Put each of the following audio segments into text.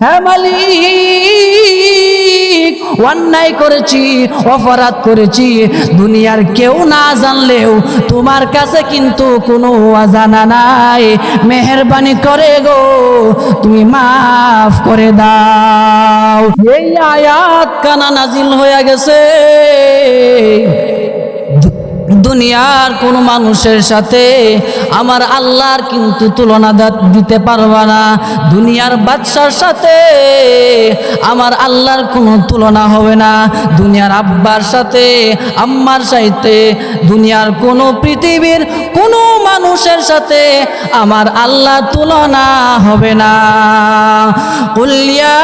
হ্যাঁ মালিক। অন্যায় করেছি, অপরাধ করেছি, দুনিয়ার কেউ না জানলেও তোমার কাছে কিন্তু কোনো অজানা নাই। মেহরবানি করে গো, তুমি মাফ করে দাও। এই আয়াত কানা নাজিল হয়ে গেছে। দুনিয়ার কোনো মানুষের সাথে আমার আল্লাহর কিন্তু তুলনা দা- দিতে পারবা না দুনিয়ার বাদশার সাথে আমার আল্লাহর কোনো তুলনা হবে না দুনিয়ার আব্বার সাথে আম্মার সাথে দুনিয়ার কোনো পৃথিবীর কোনো মানুষের সাথে আমার আল্লাহ তুলনা হবে না কুলিয়া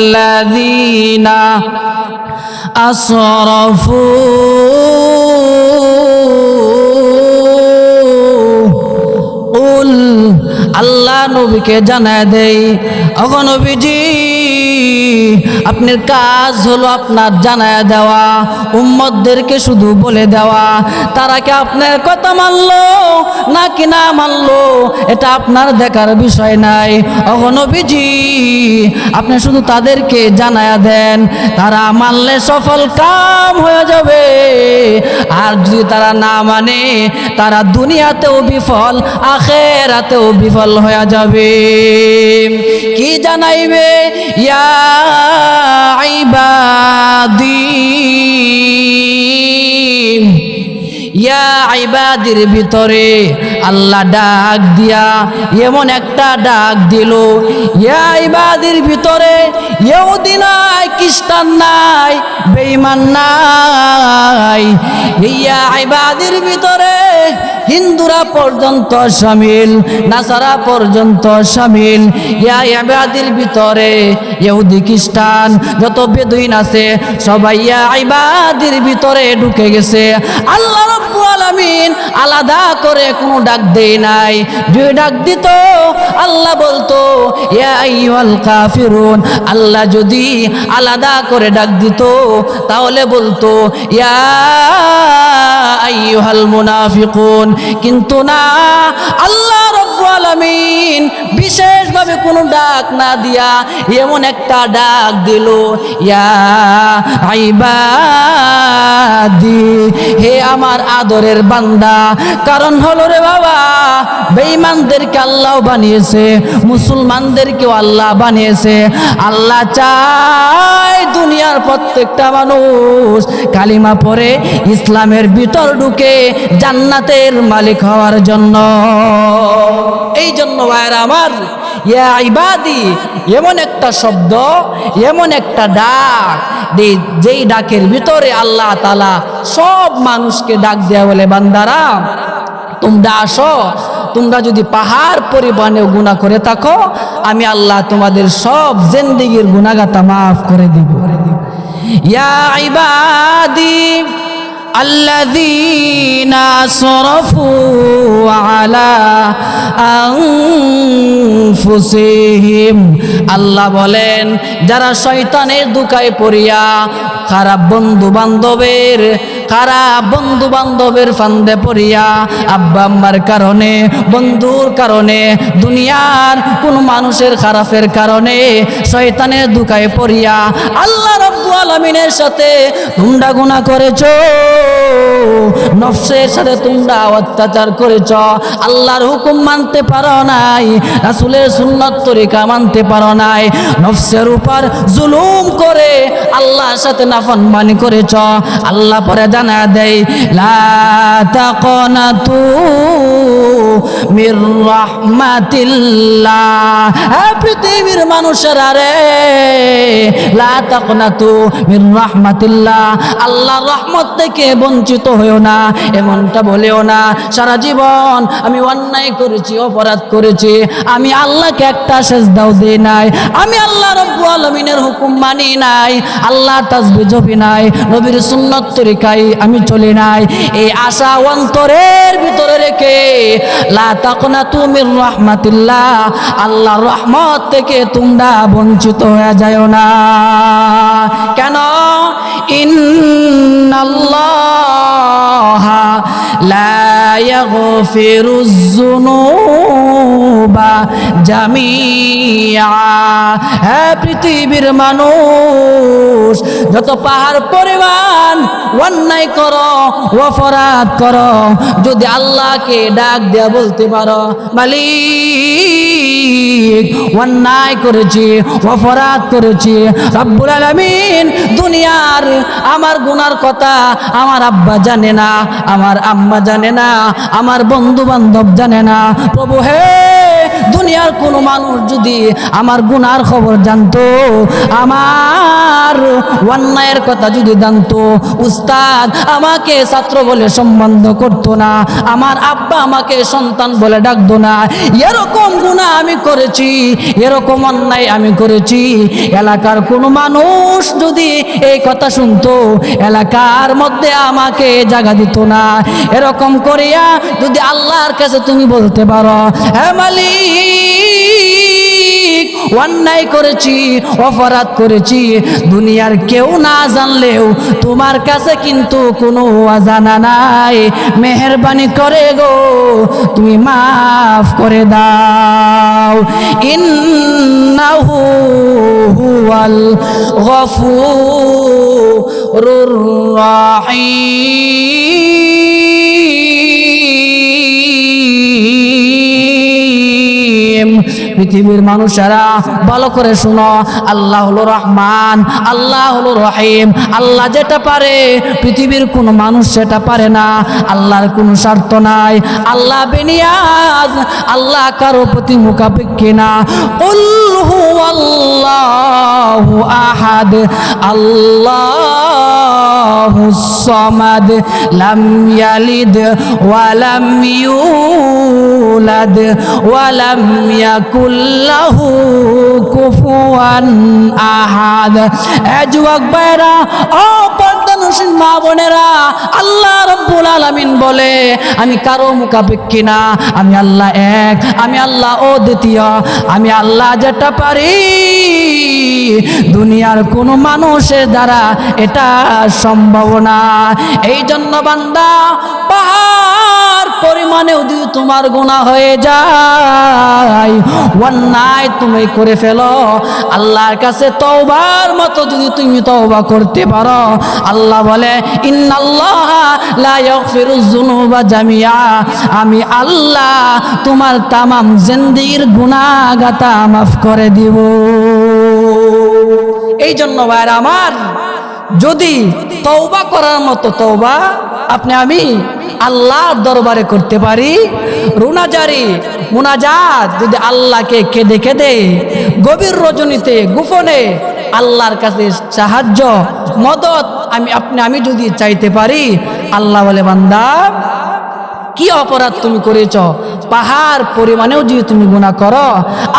আইবাদিয়াল্লাযীনা أسرفوا قل আল্লাহ নবীকে জানায় দেই অগনবীজি আপনার কাজ হলো আপনার জানায় দেওয়া, উম্মতদেরকে শুধু বলে দেওয়া। তারা কি আপনার কথা মানলো নাকি না মানলো, এটা আপনার দেখার বিষয় নাই। অগনবীজি আপনি শুধু তাদেরকে জানায়া দেন, তারা মানলে সফল কাম হয়ে যাবে। আর যদি তারা না মানে তারা দুনিয়াতেও বিফল, আখেরাতেও বিফল হয়ে যাবে। কি জানাইবে? ইয়া ইবাদি ইয়া আইবাদের ভিতরে আল্লাহ ডাক দিয়া এমন একটা ডাক দিল, ইয়া আইবাদের ভিতরে ইহুদি নাই, খ্রিস্টান নাই, বেঈমান নাই। ইয়া আইবাদের ভিতরে হিন্দুরা পর্যন্ত সামিল, নাসারা পর্যন্ত সামিল। ইয়া আইবাদের ভিতরে ইহুদি, খ্রিস্টান যত বেদুইন আছে, সবাই ইয়া আইবাদের ভিতরে ঢুকে গেছে। আল্লাহ আলামিন আলাদা করে কোনো ডাক দেয় নাই। দুই ডাক দিত, আল্লাহ বলতো, ইয়া আইয়ুহাল কাফিরুন আল্লাহ যদি আলাদা করে ডাক দিত, তাহলে বলতো, ইয়া আইয়ুহাল মুনাফিকুন কিন্তু না, আল্লাহ রব্বুল আলামিন বিশেষভাবে কোনো ডাক না দিয়া এমন একটা ডাক দিল, ইয়া আইবাদি, হে আমার আদরের বান্দা। কারণ হলো রে বাবা, বেঈমানদেরকে আল্লাহ বানিয়েছে, মুসলমানদেরকেও আল্লাহ বানিয়েছে। আল্লাহ চায় দুনিয়ার প্রত্যেকটা মানুষ কালিমা পরে ইসলামের ভিতর ঢুকে জান্নাতের মালিক হওয়ার জন্য। এই জন্য ভাইয়েরা আমার ইয়া ইবাদি, এমন একটা শব্দ, এমন একটা ডাক যেই ডাকের ভিতরে আল্লাহ তালা সব মানুষকে ডাক দেয়া বলে, বান্দারা, তোমরা আসো, তোমরা যদি পাহাড় পরিমাণে গুণা করে থাকো, আমি আল্লাহ তোমাদের সব জেন্দিগির গুণাগাতা মাফ করে দিব। ইয়া ইবাদি الذين صرفوا على أنفسهم আল্লাহ বলেন যারা শয়তানের দুকায় পড়িয়া খারাপ বন্ধু বান্ধবের খারাপ বন্ধু বান্ধবের ফান্দে পড়িয়া আব্বা আম্মার কারণে, বন্ধুর কারণে, দুনিয়ার কোন মানুষের খারাপের কারণে শয়তানের দুকায় পড়িয়া আল্লাহ রব্বু আলমিনের সাথে তোমরা গুণা করেছ, নফসের সাথে তোমরা অত্যাচার করেছ। আল্লাহর হুকুম মানতে পারো নাই, রাসুলের সুন্নত তরিকা মানতে পারো নাই, নফসের উপর জুলুম করে আল্লাহর সাথে নাফরমানি করেছ আল্লাহ পরে জানা দেয়, লা তাকনাতু মির রাহমাতিল্লাহ। পৃথিবীর মানুষেরা রে লা মির রাহমাতিল্লাহ। আল্লাহর রহমত থেকে বঞ্চিত হয়েও না, এমনটা বলেও না। সারা জীবন আমি অন্যায় করেছি, অপরাধ করেছি। আমি আল্লাহকে একটা সেজদাও দিই নাই। আমি আল্লাহ রব্বু আলমিনের হুকুম মানি নাই। আল্লাহ তাজবি জপি নাই, নবীর সুন্নত তরিকাই আমি চলি নাই। এই আশা অন্তরের ভিতরে রেখে, লা তাকনা তুমির রহমাতিল্লাহ আল্লাহ রহমত থেকে তোমরা বঞ্চিত হয়ে যায় না। কেন? ইন্নাল্লাহ لا يغفر الذنوب জামিয়া হ্যাঁ পৃথিবীর মানুষ যত পাহাড় পরিমাণ অন্যায় করো অপরাধ করো যদি আল্লাহকে ডাক দেয়া বলতে পারো মালিক অন্যায় করেছি অপরাধ করেছি রব্বুল আলামিন দুনিয়ার আমার গুনার কথা আমার আব্বা জানে না, আমার আম্মা জানে না, আমার বন্ধু বান্ধব জানে না। প্রভু হে, দুনিয়ার কোনো মানুষ যদি আমার গুনার খবর জানতো, আমার অন্যায়ের কথা যদি জানতো, উস্তাদ আমাকে ছাত্র বলে সম্বন্ধ করতো না, আমার আব্বা আমাকে সন্তান বলে ডাকতো না। এরকম গুণা আমি করেছি, এরকম অন্যায় আমি করেছি। এলাকার কোনো মানুষ যদি এই কথা শুনতো, এলাকার মধ্যে আমাকে জাগা দিত না। এরকম করিয়া যদি আল্লাহর কাছে তুমি বলতে পারো হ্যাঁ মালিক অন্যায় করেছি, অপরাধ করেছি, দুনিয়ার কেউ না জানলেও তোমার কাছে কিন্তু কোনো অজানা নাই। মেহরবানি করে গো, তুমি মাফ করে দাও। ইন্নাহু হুয়াল গফুরুর রহিম। পৃথিবীর মানুষেরা, ভালো করে শুনো। আল্লাহ হলো রহমান আল্লাহ হলো রহিম। আল্লাহ যেটা পারে, পৃথিবীর কোনো মানুষ সেটা পারে না। আল্লাহর কোনো স্বার্থ নাই। আল্লাহ বেনিয়াজ, আল্লাহ কারও প্রতি মুখাপেক্ষী না। আল্লাহ আহাদ, আল্লাহ সমাদ, লাম ইয়ালিদ ওয়ালাম ইউলাদ ওয়ালাম ইয়াকুল্লাহু কুফুয়ান আহাদ। এ যুবক ভাইরা ও পর্দানুসীন মা বোনেরা আল্লাহ রব্বুল আলামিন বলে, আমি কারও মুখাপেক্ষী না, আমি আল্লাহ এক, আমি আল্লাহ ও দ্বিতীয় আমি আল্লাহ যেটা পারি, দুনিয়ার কোনো মানুষের দ্বারা এটা সম্ভব না। এই জন্য বান্দা, পাহাড় পরিমাণেও যদি তোমার গুণা হয়ে যায়, অন্যায় তুমি করে ফেলো। আল্লাহর কাছে তওবার মতো যদি তুমি তওবা করতে পারো, আল্লাহ বলে, ইন্নাল্লাহ আমি আল্লাহ তোমার তামাম জিন্দিগির গুনাহগাতা মাফ করে দিব। এই জন্য ভাইরা আমার, যদি তৌবা করার মতো তৌবা আপনি আমি আল্লাহর দরবারে করতে পারি, রুনাজারি, মুনাজাত যদি আল্লাহকে কেঁদে কেঁদে গভীর রজনীতে গোপনে আল্লাহর কাছে সাহায্য মদত আমি আপনি আমি যদি চাইতে পারি, আল্লাহ বলে, বান্দা, কি অপরাধ তুমি করেছ? পাহাড় পরিমাণেও যদি তুমি গুণা করো,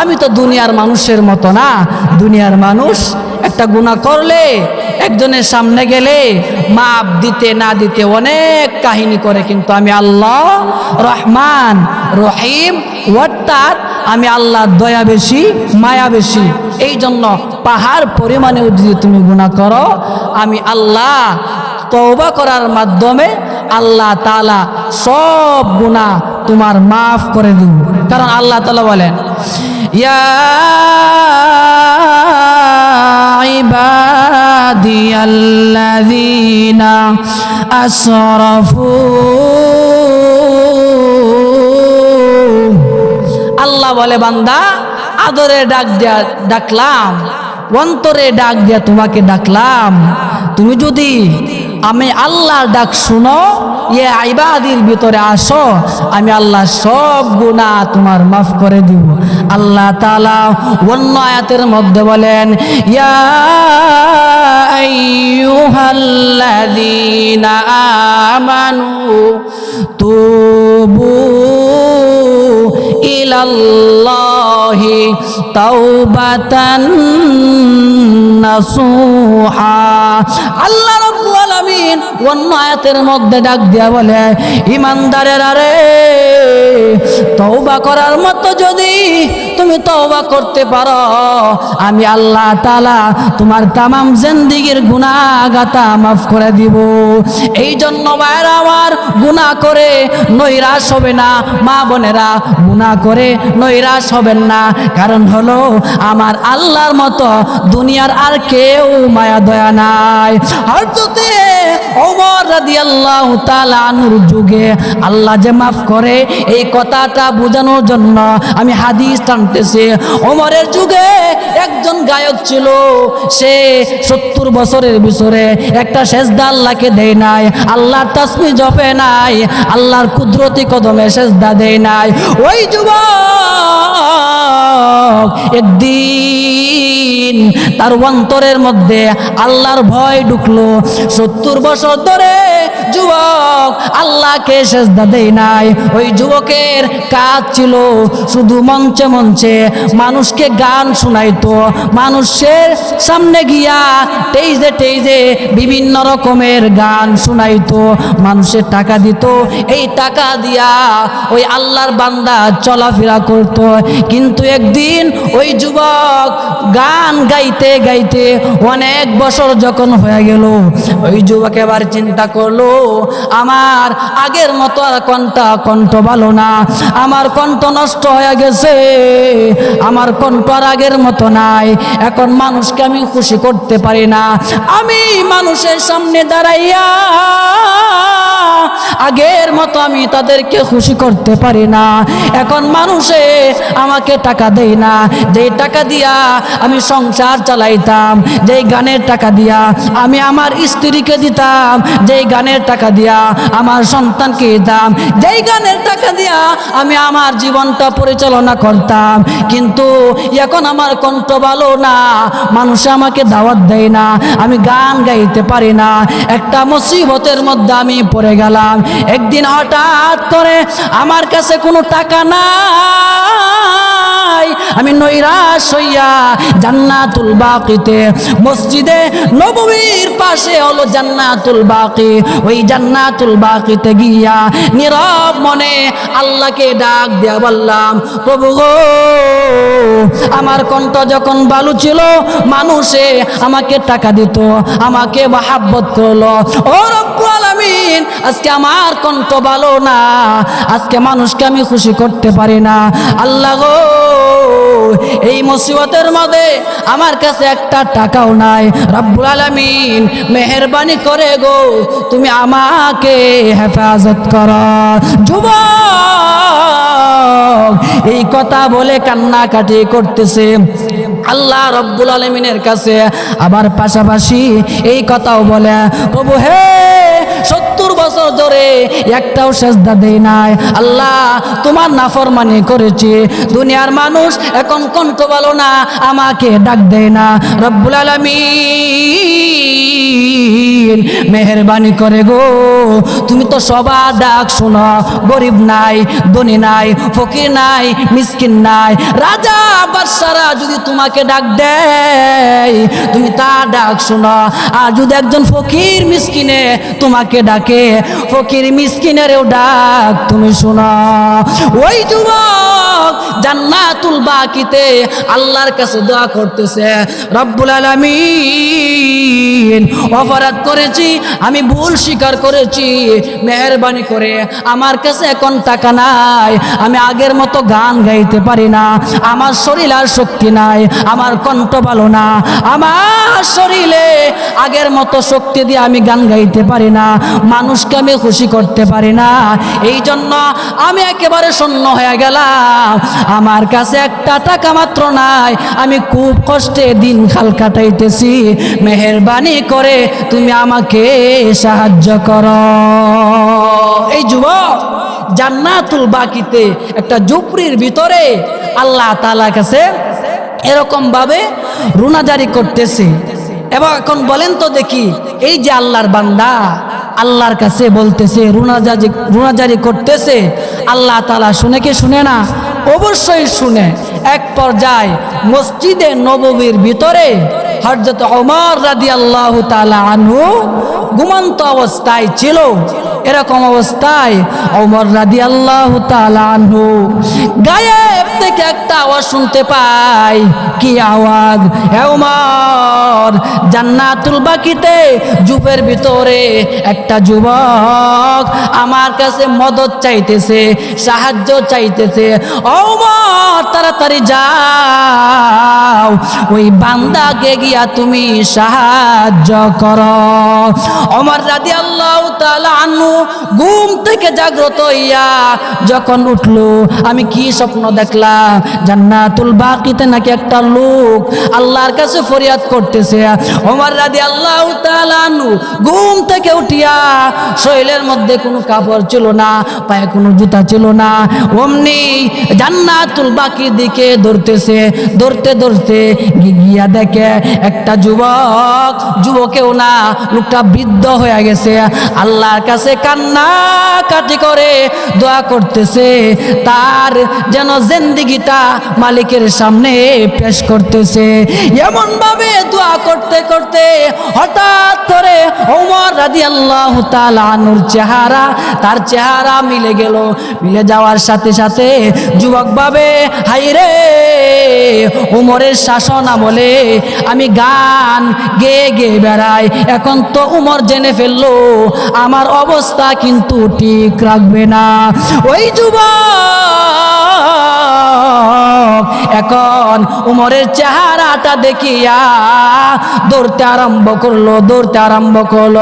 আমি তো দুনিয়ার মানুষের মতো না। দুনিয়ার মানুষ একটা গুণা করলে একজনের সামনে গেলে মাপ দিতে না দিতে অনেক কাহিনী করে, কিন্তু আমি আল্লাহ রহমান, রহিম অর্থাৎ আমি আল্লাহ দয়া বেশি, মায়া বেশি। এই জন্য পাহাড় পরিমাণেও যদি তুমি গুণা করো, আমি আল্লাহ তওবা করার মাধ্যমে আল্লাহ তালা সব গুণা তোমার মাফ করে দিব। কারণ আল্লাহ তালা বলেন, ইয়া عبادي الذين أسرفوا আল্লাহ বলে বান্দা আদরে ডাক দিয়া ডাকলাম অন্তরে ডাক দিয়া তোমাকে ডাকলাম তুমি যদি আমি আল্লাহর ডাক শুনো ইয়ে আইবাদির ভিতরে আসো, আমি আল্লাহ সব গুণা তোমার মাফ করে দিব। আল্লাহ তালা অন্য আয়াতের মধ্যে বলেন, ইয়া আমানু তুবু ইলাল্লাহি। তাওবাতান নাসুহা। আল্লাহ রাব্বুল আলামিন অন্য আয়াতের মধ্যে ডাক দিয়া বলে, ইমানদারের আরে তওবা করার মতো যদি তুমি তওবা করতে পারো, আমি আল্লাহ তাআলা তোমার তামাম জিন্দেগীর গুনাহগাতা মাফ করে দিব। এই জন্য ভাইরা আমার গুনাহ করে নৈরাশ হবে না, মা বোনেরা গুনাহ করে নৈরাশ হবেন না। কারণ হলো আমার আল্লাহর মতো দুনিয়ার আর কেউ মায়া দয়া নাই। হযরতে ওমর রাদিয়াল্লাহু তাআলা আনুর যুগে আল্লাহ যে মাফ করে, এই কথাটা বোঝানোর জন্য আমি হাদিস টানতেছি। ওমরের যুগে একজন গায়ক ছিল, সে সত্তর বছরের ভিতরে একটা সেজদা আল্লাহকে দেয় নাই, আল্লাহর তাসমি জপে নাই, আল্লাহর কুদরতি কদমে সেজদা দেয় নাই। ওই যুবক একদিন তার অন্তরের মধ্যে আল্লাহর ভয় ঢুকলো। সত্তর বছর ধরে যুবক আল্লাহকে সেজদা দেয় নাই। ওই যুবকের কাজ ছিল শুধু মঞ্চে মঞ্চে মানুষকে গান শোনাইতো। মানুষের সামনে গিয়া টেইজে টেইজে বিভিন্ন রকমের গান শোনাইতো। মানুষের টাকা দিত। এই টাকা দিয়া ওই আল্লাহর বান্দা চলাফেরা করত। কিন্তু একদিন ওই যুবক গান গাইতে গাইতে অনেক বছর যখন হয়ে গেল, ওই যুবক এবার চিন্তা করল, আমার আগের মতো আর কণ্ঠ কণ্ঠ ভালো না, আমার কণ্ঠ নষ্ট হয়ে গেছে, আমার কণ্ঠ আর আগের মতো নাই, এখন মানুষকে আমি খুশি করতে পারি না। আমি মানুষের সামনে দাঁড়াইয়া আগের মতো আমি তাদেরকে খুশি করতে পারি না। এখন মানুষে আমাকে টাকা দেয় না। যেই টাকা দিয়া আমি সংসার চালাইতাম, যেই গানের টাকা দিয়া আমি আমার স্ত্রীকে দিতাম, যেই গানের টাকা দিয়া আমার সন্তানকে দিতাম, যেই গানের টাকা দিয়া আমি আমার জীবনটা পরিচালনা করতাম। কিন্তু এখন আমার কণ্ঠ ভালো না। মানুষ আমাকে দাওয়াত দেয় না। আমি গান গাইতে পারি না। একটা মুসিবতের মধ্যে আমি পড়ে গেলাম। একদিন হঠাৎ করে আমার কাছে কোনো টাকা নাই। আমি নৈরাশ হইয়া জান্নাতুল বাকিতে, মসজিদে নববীর পাশে হলো জান্নাতুল বাকি। ওই জান্নাতুল বাকিতে গিয়া নীরব মনে আল্লাহকে ডাক দিয়া বললাম, প্রভু গো, আমার কণ্ঠ যখন বালু ছিল, মানুষে আমাকে টাকা দিত, আমাকে মহাব্বত করল। ও আলামিন, আজকে আমার কণ্ঠ ভালো না, আজকে মানুষকে আমি খুশি করতে পারি না। আল্লাহ গো এই মুসিবতের মধ্যে আমার কাছে একটা টাকাও নাই। রব্বুল আলামিন মেহেরবানি করে গো, তুমি আমাকে হেফাজত কর। যুবক, এই কথা বলে কান্নাকাটি করতেছে। আল্লাহ রব্বুল আলমিনের কাছে আবার পাশাপাশি এই কথাও বলে, প্রভু হে, সত্তর বছর ধরে একটাও সেজদা দেয় নাই। আল্লাহ তোমার নাফরমানি করেছি। দুনিয়ার মানুষ এখন কণ্ঠ বলো না, আমাকে ডাক দেয় না। রব্বুল আলমিন মেহরবানি করে গো। তুমি তো সবার ডাক শোনো, গরিব নাই, ধনী নাই, ফকির নাই, মিসকিন নাই। রাজা বাদশারা যদি তোমাকে ডাক দেয়, তুমি তার ডাক শোনো। আর যদি একজন ফকির মিসকিনে তোমাকে ডাকে, ফকির মিসকিনেরও ডাক তুমি শোনো। ওই যুবক জান্নাতুল বাকিতে আল্লাহর কাছে দোয়া করতেছে, রব্বুল আলামিন, অপরাধ করেছি, আমি ভুল স্বীকার করেছি। মেহরবানি করে আমার কাছে এখন টাকা নাই, আমি আগের মতো গান গাইতে পারি না, আমার শরীর আর শক্তি নাই, আমার কণ্ঠ ভালো না, আমার শরীরে আগের মতো শক্তি দিয়ে আমি গান গাইতে পারি না, মানুষকে আমি খুশি করতে পারি না। এই জন্য আমি একেবারে শূন্য হয়ে গেলাম। আমার কাছে একটা টাকা মাত্র নাই, আমি খুব কষ্টে দিন খাল কাটাইতেছি। মেহরবানি করে তুমি আমাকে সাহায্য করো। এই যুবক, জান্নাতুল বাকিতে একটা জুপরির ভিতরে আল্লাহ তালা কাছে এরকম ভাবে রুনাজারি করতেছে। এবং এখন বলেন তো দেখি, এই যে আল্লাহর বান্দা, আল্লাহর কাছে বলতেছে, রুনাজারি রুনাজারি করতেছে, আল্লাহ তালা শুনে কি শুনে না? অবশ্যই শুনে। এক পর্যায়ে মসজিদে নববীর ভিতরে হরজত ওমর রাদি আল্লাহ তালা আনহু ঘুমন্ত অবস্থায় ছিল। এরকম অবস্থায় ওমর রাদি আল্লাহ আনহু গায়েব থেকে একটা আওয়াজ শুনতে পাই কি আওয়াজ? হে ওমর, জান্নাতুল বাকিতে জুপের ভিতরে একটা যুবক আমার কাছে মদত চাইতেছে, সাহায্য চাইতেছে। ওমর, তাড়াতাড়ি যাও। ওই বান্দাকে গিয়া তুমি সাহায্য করো। অমর রাদি আল্লাহ আনু ঘুম থেকে জাগ্রত হইয়া যখন উঠল, আমি কি স্বপ্ন দেখলাম? জান্নাতুল বাকিতে নাকি একটা লোক আল্লাহর কাছে ফরিয়াদ করতেছে। ওমর রাদি আল্লাহ আনু ঘুম থেকে উঠিয়া শরীরের মধ্যে কোনো কাপড় ছিল না, পায়ে কোনো জুতা ছিল না, অমনি জান্নাতুল বাকির দিকে ধরতেছে ধরতে ধরতে গিয়া দেখে একটা যুবক, যুবকেও না, লোকটা বৃদ্ধ হয়ে গেছে। আল্লাহর কাছে কান্না কাটি করে দোয়া করতেছে, তার যেন জেন্দিগিটা মালিকের সামনে পেশ করতেছে। এমন ভাবে দোয়া করতে করতে হঠাৎ করে ওমর রাদি আল্লাহ তালানুর চেহারা, তার চেহারা মিলে গেল। মিলে যাওয়ার সাথে সাথে যুবক ভাবে হাই রে উমরের শাসন আমলে আমি গান গেয়ে গেয়ে বেড়াই, এখন তো উমর জেনে ফেলল, আমার অবস্থা কিন্তু ঠিক রাখবে না। ওই যুবক এখন উমরের চেহারাটা দেখিয়া দৌড়তে আরম্ভ করল, দৌড়তে আরম্ভ করল।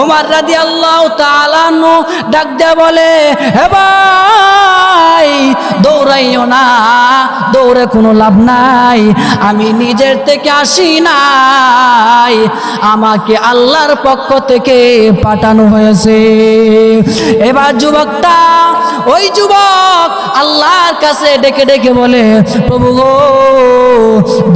ওমর রাদি আল্লাহ তালানু ডাক দিয়ে বলে, হে ভাই, দৌড়াইও না, দৌড়ে কোনো লাভ নাই, আমি নিজের থেকে আসি নাই, আমাকে আল্লাহর পক্ষ থেকে পাঠানো হয়েছে। এবার যুবকটা, ওই যুবক আল্লাহর কাছে ডেকে ডেকে বলে, প্রভু গো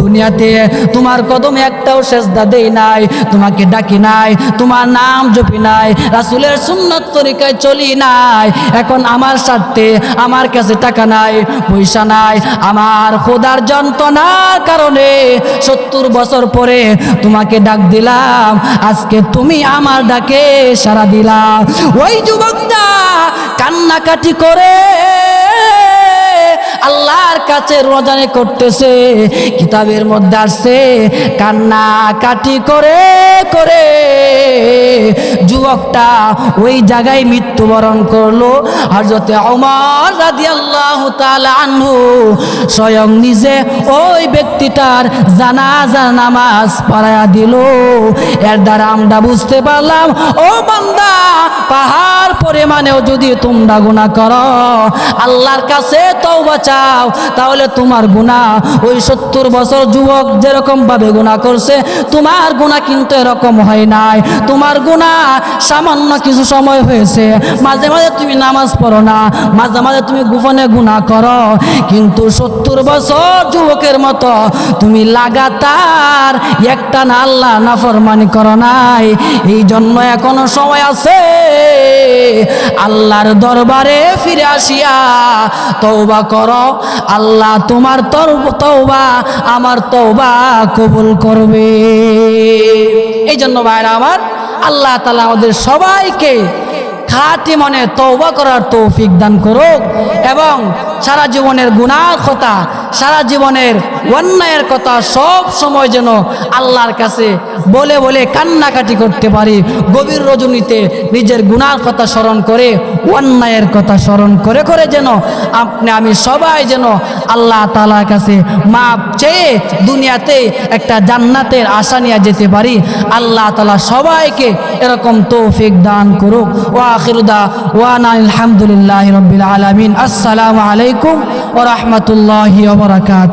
দুনিয়াতে তোমার কদমে একটাও সেজদা দেই নাই, তোমাকে ডাকি নাই, তোমার নাম জপি নাই, রাসুলের সুন্নত তরিকায় চলি নাই, এখন আমার স্বার্থে আমার কাছে টাকা নাই, পয়সা নাই, আমার খোদার যন্ত্রণার কারণে সত্তর বছর পরে তোমাকে ডাক দিলাম, আজকে তুমি আমার ডাকে সারা দিলাম ওই যুবকটা কান্নাকাটি করে কাছে রোজানে করতেছে, কিতাবের মধ্যে আসছে কান্না কাটি করে করে। যুবকটা ওই জায়গায় মৃত্যুবরণ করল আর হজরতে অমর রাদি আল্লাহ আনহু স্বয়ং নিজে ওই ব্যক্তিটার জানাজা নামাজ পড়ায়া দিল। এর দ্বারা আমরা বুঝতে পারলাম, ও বান্দা, পাহাড় পরিমাণেও যদি তোমরা গুণা করো, আল্লাহর কাছে তওবা চাও তাহলে তোমার গুণা। ওই সত্তর বছর যুবক যেরকম ভাবে গুণা করছে, তোমার গুণা কিন্তু এরকম হয় নাই। তোমার গুণা সামান্য কিছু সময় হয়েছে। মাঝে মাঝে তুমি নামাজ পড়ো না, মাঝে মাঝে তুমি গোপনে গুণা করো। কিন্তু সত্তর বছর যুবকের মতো তুমি লাগাতার একটা না আল্লাহ নাফরমানি করো নাই। এই জন্য এখনও সময় আছে। আল্লাহর দরবারে ফিরে আসিয়া তৌবা করো। আল্লাহ তোমার তৌবা আমার তৌবা কবুল করবে। এই জন্য ভাইরা আমার, আল্লাহ তালা আমাদের সবাইকে খাটি মনে তৌবা করার তৌফিক দান করুক এবং সারা জীবনের গুণা কথা সারা জীবনের অন্যায়ের কথা সব সময় যেন আল্লাহর কাছে বলে বলে কান্নাকাটি করতে পারি, গভীর রজনীতে নিজের গুণার কথা স্মরণ করে, অন্যায়ের কথা স্মরণ করে করে যেন আপনি, আমি সবাই যেন আল্লাহ তালার কাছে মাপ চেয়ে দুনিয়াতে একটা জান্নাতের আশা নিয়ে যেতে পারি। আল্লাহ তালা সবাইকে এরকম তৌফিক দান করুক। ও আখিরুদা ওয়ান আলহামদুলিল্লাহ রবিল আলমিন। আসসালামু আলাইকুম ও রহমতুল্লাহ ওবরাকাত